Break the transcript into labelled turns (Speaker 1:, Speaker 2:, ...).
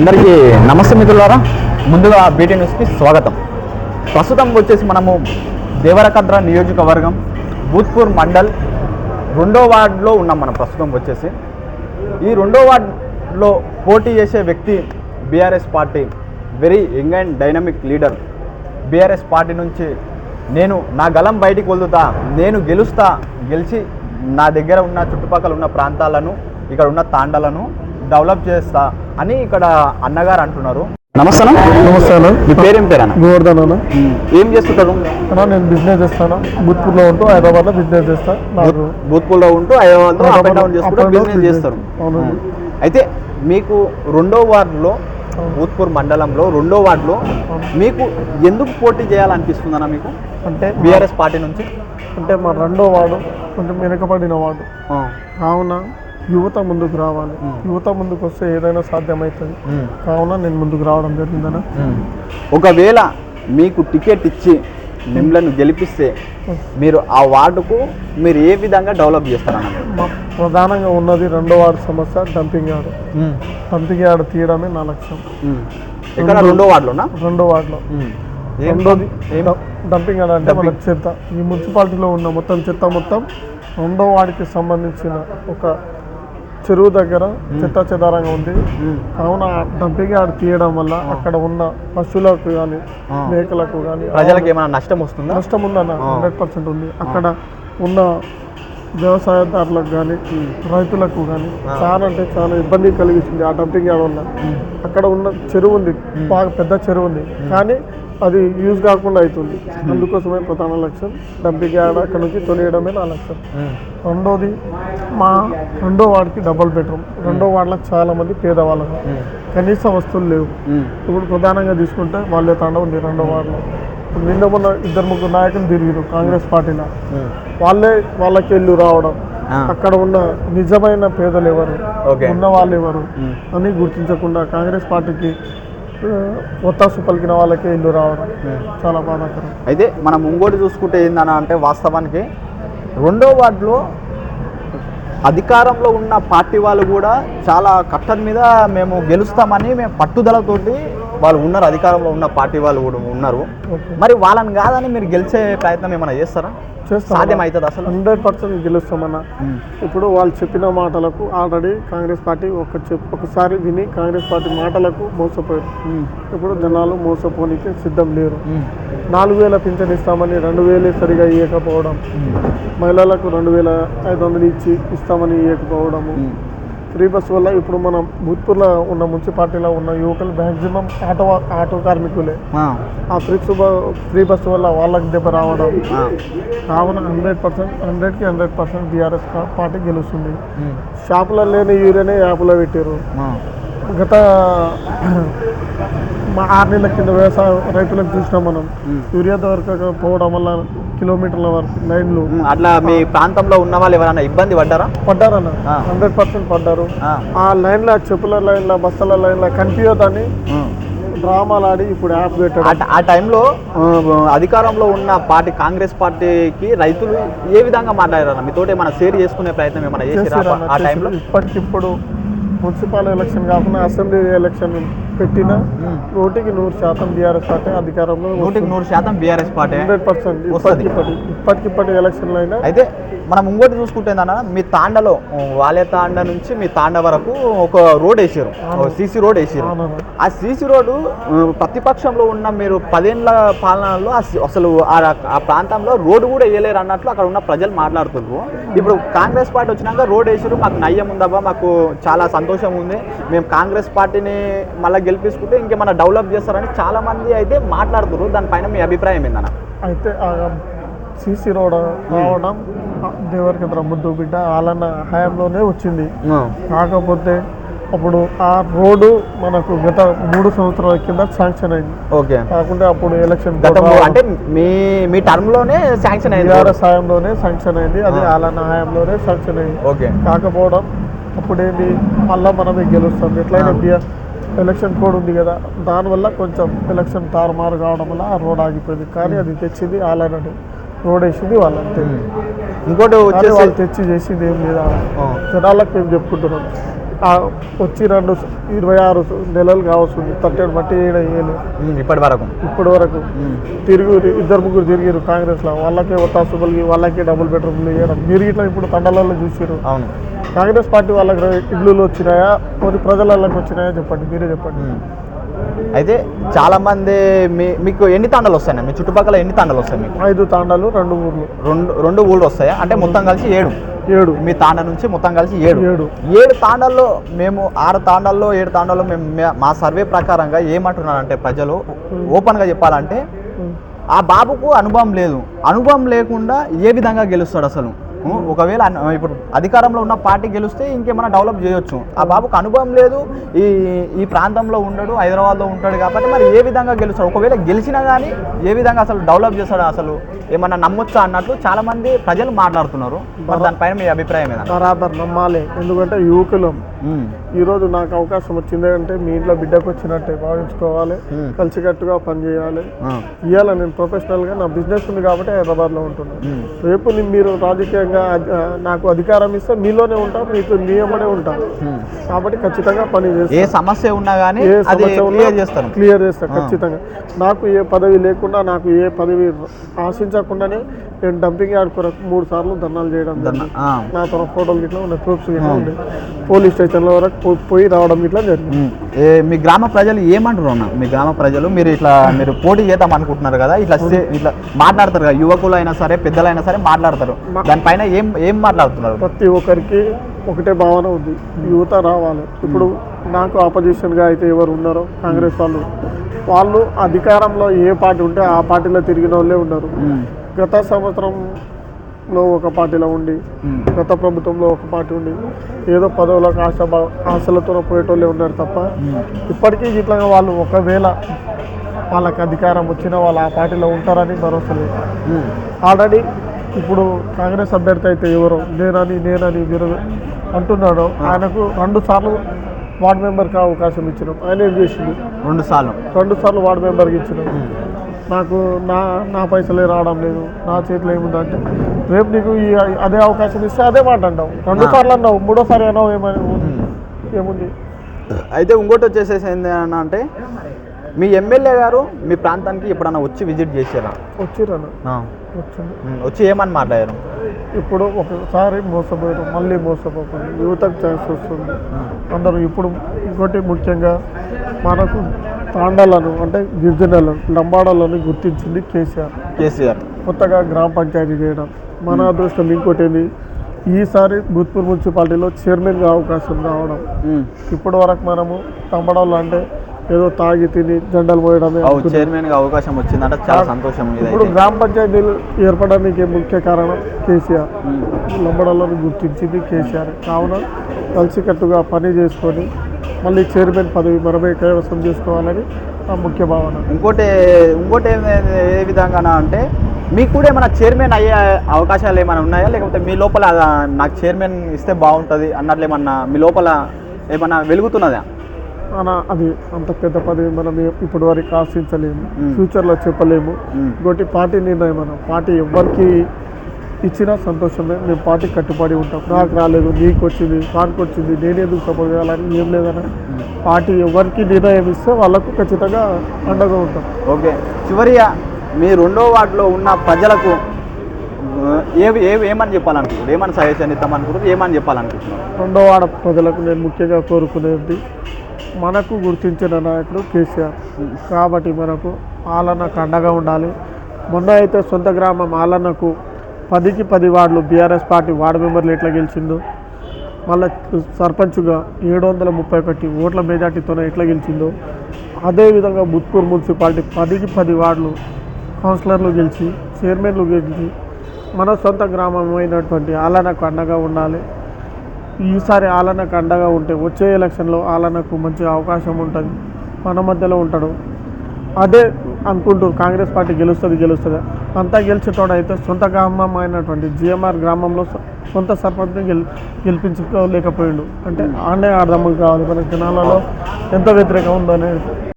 Speaker 1: అందరికీ నమస్తే మిత్రులారా. ముందుగా బీటీ న్యూస్కి స్వాగతం. ప్రస్తుతం వచ్చేసి మనము దేవరకద్ర నియోజకవర్గం భూత్పూర్ మండల్ రెండో వార్డులో ఉన్నాం మనం ప్రస్తుతం వచ్చేసి. ఈ రెండో వార్డులో పోటీ చేసే వ్యక్తి BRS party very young and dynamic leader. BRS party నుంచి నేను నా గలం బయటికి వదులుతా నేను గెలుస్తా గెలిచి నా దగ్గర ఉన్న చుట్టుపక్కల ఉన్న ప్రాంతాలను ఇక్కడ ఉన్న తాండాలను డెవలప్ చేస్తా అని ఇక్కడ అన్నగారు అంటున్నారు. నమస్తే
Speaker 2: నమస్తే అన్న.
Speaker 1: మీ పేరేం పేరన్న
Speaker 2: గోవర్ధన్ అన్న.
Speaker 1: ఏం చేస్తుంటారు?
Speaker 2: అన్న నేను బిజినెస్ చేస్తాను. బుత్పూర్లో ఉంటూ హైదరాబాద్లో బిజినెస్ చేస్తా. నాకు
Speaker 1: భూత్పూర్లో ఉంటూ హైదరాబాద్లో అప్ అండ్ డౌన్ చేసుకుంటూ బిజినెస్
Speaker 2: business.
Speaker 1: చేస్తారు. అయితే మీకు రెండో వార్డులో భూత్పూర్ మండలంలో రెండో వార్డులో మీకు ఎందుకు పోటీ చేయాలనిపిస్తుందన్న మీకు?
Speaker 2: అంటే
Speaker 1: బీఆర్ఎస్ పార్టీ నుంచి?
Speaker 2: అంటే మా రెండో వార్డు కొంచెం వెనుకబడిన వార్డు.
Speaker 1: ఆ.
Speaker 2: కావున యువత ముందుకు రావాలి. యువత ముందుకు వస్తే ఏదైనా సాధ్యమవుతుంది. కావున నేను ముందుకు రావడం జరిగిందన్న.
Speaker 1: ఉమ్. ఒకవేళ మీకు టికెట్ ఇచ్చి మిమ్మల్ని గెలిపిస్తే మీరు ఆ వార్డుకు మీరు ఏ విధంగా డెవలప్ చేస్తారన్న?
Speaker 2: ప్రధానంగా ఉన్నది రెండో వార్డు సమస్య డంపింగ్ యార్డ్. డంపింగ్ యార్డ్ తీయడమే నా లక్ష్యం.
Speaker 1: ఎక్కడ? రెండో వార్డులోనా?
Speaker 2: రెండో వార్డులో. రెండోది డంపింగ్ యార్డ్ అంటే మన. చెత్త. ఈ మున్సిపాలిటీలో ఉన్న మొత్తం చెత్త మొత్తం రెండో వాడికి సంబంధించిన ఒక చెరువు దగ్గర చెత్త చెదారంగా ఉంది. కావున డంపింగ్ యార్డ్ తీయడం వల్ల అక్కడ ఉన్న పశువులకు కానీ. మేకలకు కానీ
Speaker 1: ప్రజలకు ఏమైనా నష్టం వస్తుందా?
Speaker 2: నష్టం ఉందన్న. హండ్రెడ్ పర్సెంట్ ఉంది. అక్కడ ఉన్న వ్యవసాయదారులకు కానీ రైతులకు కానీ. చాలా అంటే చాలా ఇబ్బంది కలిగించింది ఆ డంపింగ్ యార్డ్ వల్ల. అక్కడ ఉన్న చెరువు ఉంది. బాగా పెద్ద చెరువు ఉంది. కానీ అది యూజ్ కాకుండా అవుతుంది అందుకోసమే ప్రధాన లక్ష్యం డంపింగ్ యార్డ్ అక్కడ నుంచి తొలియడమే నా లక్ష్యం. రెండోది మా రెండో వార్డుకి డబుల్ బెడ్రూమ్ రెండో వార్డులో చాలా మంది పేదవాళ్ళకు. కనీస వస్తువులు లేవు. ఇప్పుడు ప్రధానంగా తీసుకుంటే వాళ్ళే తాండ ఉంది రెండో ఇప్పుడు నిన్న మొన్న ఇద్దరు ముగ్గురు నాయకులు తిరిగిరు కాంగ్రెస్ పార్టీలో. వాళ్ళే వాళ్ళకి ఇల్లు రావడం. అక్కడ ఉన్న నిజమైన పేదలు ఎవరు. ఉన్న వాళ్ళు ఎవరు. అని గుర్తించకుండా కాంగ్రెస్ పార్టీకి ఒత్తాసు పలికిన వాళ్ళకే ఇల్లు రావడం. చాలా బాధాకరం.
Speaker 1: అయితే మనం ఇంకోటి చూసుకుంటే ఏందన్న అంటే వాస్తవానికి రెండో వార్డులో అధికారంలో ఉన్న పార్టీ వాళ్ళు కూడా చాలా కట్టడి మీద మేము గెలుస్తామని మేము పట్టుదలతోటి వాళ్ళు ఉన్నారు అధికారంలో ఉన్న పార్టీ వాళ్ళు కూడా ఉన్నారు. మరి వాళ్ళని కాదని మీరు గెలిచే ప్రయత్నం ఏమైనా చేస్తారా?
Speaker 2: చేస్తాం
Speaker 1: సాధ్యం అవుతుంది అసలు
Speaker 2: హండ్రెడ్ పర్సెంట్ గెలుస్తామన్న. ఇప్పుడు వాళ్ళు చెప్పిన మాటలకు ఆల్రెడీ కాంగ్రెస్ పార్టీ ఒక ఒకసారి విని కాంగ్రెస్ పార్టీ మాటలకు మోసపోయారు. ఇప్పుడు జనాలు మోసపోనికి సిద్ధం లేరు. నాలుగు వేల పింఛన్ ఇస్తామని రెండు వేలే సరిగా ఇవ్వకపోవడం. మహిళలకు రెండు వేల ఐదు వందలు ఇచ్చి ఇస్తామని ఇవ్వకపోవడము. ఫ్రీ బస్ వల్ల ఇప్పుడు మనం భూత్పూర్లో ఉన్న మున్సిపాలిటీలో ఉన్న యువకులు మ్యాక్సిమం ఆటో ఆటో కార్మికులే
Speaker 1: ఆ.
Speaker 2: ఫ్రీ ఫ్రీ బస్ వల్ల వాళ్ళకి దెబ్బ రావడం. కావున హండ్రెడ్ పర్సెంట్ హండ్రెడ్కి హండ్రెడ్ పర్సెంట్ బీఆర్ఎస్ పార్టీ గెలుస్తుంది. షాపులో లేని యూరియానే యాప్లో పెట్టారు. గత ఆరు నెలల కింద వ్యవసాయ రైతులకు చూసినాం మనం. యూరియా దొరకకపోవడం వల్ల కిలోమీటర్ల వరకు లైన్లు.
Speaker 1: అట్లా మీ ప్రాంతంలో ఉన్న వాళ్ళు ఎవరైనా ఇబ్బంది పడ్డారా
Speaker 2: పడ్డారన్న. హండ్రెడ్ పర్సెంట్ పడ్డారు
Speaker 1: ఆ.
Speaker 2: లైన్ల చెప్పుల లైన్ల బస్తల లైన్ల కనిపించదని. డ్రామాలు ఆడి ఇప్పుడు యాప్ పెట్టాడు
Speaker 1: ఆ టైంలో అధికారంలో ఉన్న పార్టీ కాంగ్రెస్ పార్టీకి రైతులు ఏ విధంగా మాట్లాడారన్న మీతోటి ఏమైనా షేర్ చేసుకునే ప్రయత్నం ఏమైనా చేసిరా ఆ. టైంలో
Speaker 2: ఇప్పటికిప్పుడు మున్సిపల్ ఎలక్షన్ కాకుండా అసెంబ్లీ ఎలక్షన్ పెట్టిన. నూటికి నూరు శాతం బీఆర్ఎస్ పార్టీ అధికారంలో
Speaker 1: నూటికి నూరు శాతం బీఆర్ఎస్ పార్టీ
Speaker 2: హండ్రెడ్ పర్సెంట్. ఇప్పటికిప్పటి ఇప్పటికిప్పటి ఎలక్షన్లు అయినా
Speaker 1: అయితే మనం ఇంకోటి చూసుకుంటే ఏందన్న మీ తాండలో వాలే తాండ నుంచి మీ తాండ వరకు ఒక రోడ్ వేసారు సీసీ రోడ్ వేసారు. ఆ సీసీ రోడ్డు ప్రతిపక్షంలో ఉన్న మీరు పదేళ్ళ పాలనలో అసలు ఆ ప్రాంతంలో రోడ్డు కూడా వేయలేరు అన్నట్లు అక్కడ ఉన్న ప్రజలు మాట్లాడుతున్నారు ఇప్పుడు కాంగ్రెస్ పార్టీ వచ్చినాక రోడ్ వేసారు మాకు నయ్యం ఉందబ్బా మాకు చాలా సంతోషం ఉంది. మేము కాంగ్రెస్ పార్టీని మళ్ళీ గెలిపించుకుంటే ఇంకేమైనా డెవలప్ చేస్తారని చాలా మంది అయితే మాట్లాడుతున్నారు దానిపైన మీ అభిప్రాయం ఏందన్న?
Speaker 2: అయితే సీసీ రోడ్ రావడం దేవరకేంద్ర ముద్దు బిడ్డ ఆలన్న హయాంలోనే వచ్చింది. కాకపోతే అప్పుడు ఆ రోడ్డు మనకు గత మూడు సంవత్సరాల కింద శాంక్షన్ అయింది.
Speaker 1: ఓకే.
Speaker 2: కాకుండా అప్పుడు ఎలక్షన్
Speaker 1: అంటే మీ మీ టర్మ్లోనే శాంక్షన్ అయింది.
Speaker 2: బీఆర్ఎస్ హయాంలోనే శాంక్షన్ అయింది అది. ఆలన్న హయాంలోనే శాంక్షన్ అయింది.
Speaker 1: ఓకే.
Speaker 2: కాకపోవడం అప్పుడేంది? మళ్ళా మనమే గెలుస్తాం. ఎట్లయినా ఎలక్షన్ కోడ్ ఉంది కదా దానివల్ల కొంచెం ఎలక్షన్ తారుమారు కావడం వల్ల ఆ రోడ్ ఆగిపోయింది. కానీ అది తెచ్చింది ఆలన్నది రోడ్ వేసింది వాళ్ళంతే
Speaker 1: ఇంకోటి వచ్చేసి
Speaker 2: వాళ్ళు తెచ్చి చేసింది ఏం లేదా. జనాలకు మేము చెప్పుకుంటున్నాం. వచ్చి రెండు ఇరవై ఆరు నెలలు కావస్తుంది తట్టేడు బట్టి వేయడం వేయలేదు.
Speaker 1: ఉమ్, ఇప్పటి వరకు.
Speaker 2: ఇప్పటి వరకు. తిరుగు ఇద్దరు ముగ్గురు తిరిగారు కాంగ్రెస్లో. వాళ్ళకే ఒత్తాసు పలికి వాళ్ళకే డబుల్ బెడ్రూమ్లు ఇవ్వడం మీరు ఇట్లా ఇప్పుడు తండలలో చూసారు
Speaker 1: అవును.
Speaker 2: కాంగ్రెస్ పార్టీ వాళ్ళకి ఇళ్ళు వచ్చినాయా? కొన్ని ప్రజలకి వచ్చినాయా? చెప్పండి మీరే చెప్పండి.
Speaker 1: అయితే చాలా మంది మీ మీకు ఎన్ని తాండలు వస్తాయి మీ చుట్టుపక్కల ఎన్ని తాండలు వస్తాయి మీకు?
Speaker 2: ఐదు తాండాలు రెండు ఊర్లు.
Speaker 1: రెండు రెండు ఊళ్ళు వస్తాయా? అంటే మొత్తం కలిసి ఏడు.
Speaker 2: ఏడు.
Speaker 1: మీ తాండ నుంచి మొత్తం కలిసి ఏడు.
Speaker 2: ఏడు.
Speaker 1: ఏడు తాండాల్లో మేము ఆరు తాండాల్లో ఏడు తాండాల్లో మేము మే- సర్వే ప్రకారంగా ఏమంటున్నారంటే ప్రజలు ఓపెన్గా చెప్పాలంటే ఆ బాబుకు అనుభవం లేదు. అనుభవం లేకుండా ఏ విధంగా గెలుస్తాడు అసలు? ఒకవేళ ఇప్పుడు అధికారంలో ఉన్న పార్టీ గెలిస్తే ఇంకేమైనా డెవలప్ చేయొచ్చు. ఆ బాబుకు అనుభవం లేదు. ఈ ఈ ప్రాంతంలో ఉండడు హైదరాబాద్లో ఉంటాడు కాబట్టి మరి ఏ విధంగా గెలుస్తాడు? ఒకవేళ గెలిచినా కానీ ఏ విధంగా అసలు డెవలప్ చేస్తాడు? అసలు ఏమన్నా నమ్మొచ్చా అన్నట్లు చాలా మంది ప్రజలు మాట్లాడుతున్నారు. మరి దానిపైన మీ అభిప్రాయం ఏదన్నా?
Speaker 2: బరాబర్ నమ్మాలి. ఎందుకంటే యువకులం. ఈరోజు నాకు అవకాశం వచ్చింది అంటే మీ ఇంట్లో బిడ్డకు వచ్చినట్టే భావించుకోవాలి. కలిసికట్టుగా పనిచేయాలి. ఇవాళ నేను ప్రొఫెషనల్గా నా బిజినెస్ ఉంది కాబట్టి హైదరాబాద్లో ఉంటున్నాను రేపు మీరు రాజకీయంగా నాకు అధికారం ఇస్తే మీలోనే ఉంటాం మీకు నియమనే ఉంటాం. కాబట్టి ఖచ్చితంగా పని
Speaker 1: ఏ
Speaker 2: చేస్తాను
Speaker 1: సమస్య ఉన్నా కానీ
Speaker 2: ఏ సమస్య ఉన్నా
Speaker 1: క్లియర్ చేస్తాను.
Speaker 2: క్లియర్ చేస్తా
Speaker 1: ఆ.
Speaker 2: ఖచ్చితంగా. నాకు ఏ పదవి లేకుండా నాకు ఏ పదవి ఆశించకుండానే నేను డంపింగ్ యార్డ్ కొరకు మూడు సార్లు ధర్నాలు చేయడం నా తన ఫోటోలు గిట్లా ఉన్నాయి ప్రూఫ్స్ గిట్లా. ఉన్నాయి. పోలీస్ స్టేషన్ల వరకు పోయి రావడం ఇట్లా జరిగింది.
Speaker 1: మీ గ్రామ ప్రజలు ఏమంటారు అన్న? మీ గ్రామ ప్రజలు మీరు ఇట్లా మీరు పోటీ చేద్దాం అనుకుంటున్నారు కదా ఇట్లా సే- ఇట్లా మాట్లాడతారు కదా యువకులు అయినా సరే పెద్దలైనా సరే మాట్లాడతారు. దానిపైన ఏం ఏం మాట్లాడుతున్నారు?
Speaker 2: ప్రతి ఒక్కరికి ఒకటే భావన ఉంది. యువత రావాలి. ఇప్పుడు నాకు ఆపోజిషన్గా అయితే ఎవరు ఉన్నారో కాంగ్రెస్ వాళ్ళు వాళ్ళు అధికారంలో ఏ పార్టీ ఉంటే ఆ పార్టీలో తిరిగిన వాళ్ళే ఉన్నారు గత సంవత్సరంలో ఒక పార్టీలో ఉండి గత ప్రభుత్వంలో ఒక పార్టీ ఉండి ఏదో పదవులకు ఆశ ఆశలతో పోయేటోళ్ళే ఉన్నారు తప్ప ఇప్పటికీ ఇట్లా వాళ్ళు ఒకవేళ వాళ్ళకి అధికారం వచ్చినా వాళ్ళు ఆ పార్టీలో ఉంటారని భరోసా లేదు. ఆల్రెడీ ఇప్పుడు కాంగ్రెస్ అభ్యర్థి అయితే ఎవరు? నేనని నేనని మీరు అంటున్నాడు. ఆయనకు రెండు సార్లు వార్డు మెంబర్కి అవకాశం ఇచ్చినాం. ఆయన ఏం చేసిండు.
Speaker 1: రెండు సార్లు.
Speaker 2: రెండు సార్లు వార్డు మెంబర్కి ఇచ్చినాం. నాకు నా నా పైసలే రావడం లేదు. నా చేతిలో ఏముందంటే రేపు నీకు ఈ అదే అవకాశం ఇస్తే అదే మాట అంటావు. రెండు సార్లు అన్నావు మూడోసారి అన్నావు ఏమని. ఏముంది?
Speaker 1: అయితే ఇంకోటి వచ్చేసేసి ఏంటి అన్న అంటే మీ ఎమ్మెల్యే గారు మీ ప్రాంతానికి ఎప్పుడన్నా వచ్చి విజిట్ చేశారా
Speaker 2: వచ్చిరన్న
Speaker 1: వచ్చి ఏమని మాట్లాడారు?
Speaker 2: ఇప్పుడు ఒకసారి మోసపోయారు మళ్ళీ మోసపోతుంది యువతకు ఛాన్స్ వస్తుంది. అందరూ ఇప్పుడు ఇంకోటి ముఖ్యంగా మనకు తాండాలను అంటే గిరిజనులను లంబాడాలను గుర్తించింది కేసీఆర్.
Speaker 1: కేసీఆర్.
Speaker 2: కొత్తగా గ్రామ పంచాయతీ చేయడం. మన అదృష్టం ఇంకోటి ఏంది ఈసారి భూత్పూర్ మున్సిపాలిటీలో చైర్మన్గా అవకాశం రావడం. ఇప్పటి వరకు మనము తంబడాలు అంటే ఏదో తాగి తిని జెండాలు పోయడమే.
Speaker 1: చైర్మన్గా అవకాశం వచ్చిందంటే చాలా సంతోషం
Speaker 2: ఇప్పుడు గ్రామ పంచాయతీలు ఏర్పడడానికి ముఖ్య కారణం కేసీఆర్. లంబడాలను గుర్తించింది కేసీఆర్. కావున కలిసికట్టుగా పని చేసుకొని మళ్ళీ చైర్మన్ పదవి మనమే కైవసం చేసుకోవాలని ముఖ్య భావన.
Speaker 1: ఇంకోటి ఇంకోటి ఏ- విధంగా అంటే మీకు కూడా ఏమైనా చైర్మన్ అయ్యే అవకాశాలు ఏమైనా ఉన్నాయా? లేకపోతే మీ లోపల నాకు చైర్మన్ ఇస్తే బాగుంటుంది అన్నట్లు ఏమన్నా మీ లోపల ఏమన్నా వెలుగుతున్నదా?
Speaker 2: అన అది అంత పెద్ద పదవి మనం ఇప్పటి వరకు ఆశించలేము. ఫ్యూచర్లో చెప్పలేము. ఇంకోటి పార్టీ నిర్ణయం మనం పార్టీ ఎవరికి ఇచ్చినా సంతోషమే. మేము పార్టీ కట్టుబడి ఉంటాం. నాకు రాలేదు నీకు వచ్చింది వానికి వచ్చింది నేను సపోర్ట్ చేయాలని ఏం లేదని పార్టీ ఎవరికి నిర్ణయం ఇస్తే వాళ్ళకు ఖచ్చితంగా అండగా ఉంటాం.
Speaker 1: ఓకే. చివరిగా మీ రెండో వార్డులో ఉన్న ప్రజలకు ఏవి ఏమని చెప్పాలనుకుంటున్నారు? ఏమని సజెషన్ ఇద్దామనుకుంటున్నారు ఏమని చెప్పాలనుకుంటున్నారు?
Speaker 2: రెండో వాడ ప్రజలకు నేను ముఖ్యంగా కోరుకునేది మనకు గుర్తించిన నాయకుడు కేసీఆర్. కాబట్టి మనకు ఆలన్నకు అండగా ఉండాలి. మొన్న అయితే సొంత గ్రామం ఆలన్నకు పదికి పది వార్డులు బీఆర్ఎస్ పార్టీ వార్డు మెంబర్లు ఎట్లా గెలిచిందో మళ్ళీ సర్పంచ్గా ఏడు వందల ముప్పై ఒకటి ఓట్ల మెజార్టీతోనే ఎట్లా గెలిచిందో అదేవిధంగా బుత్కూరు మున్సిపాలిటీ పదికి పది వార్డులు కౌన్సిలర్లు గెలిచి చైర్మన్లు గెలిచి మన సొంత గ్రామం అయినటువంటి ఆలనకు అండగా ఉండాలి. ఈసారి ఆలనకు అండగా ఉంటే వచ్చే ఎలక్షన్లో ఆలనకు మంచి అవకాశం ఉంటుంది. మన మధ్యలో ఉంటాడు. అదే అనుకుంటూ కాంగ్రెస్ పార్టీ గెలుస్తుంది గెలుస్తుంది. అంతా గెలిచేటోడైతే సొంత గ్రామం అయినటువంటి జిఎంఆర్ గ్రామంలో సొంత సర్పంచ్ని గెల్ గెలిపించుకోలేకపోయిండు. అంటే ఆడనే అర్థం కావాలి మన జనాలలో ఎంత వ్యతిరేకం ఉందో అనేది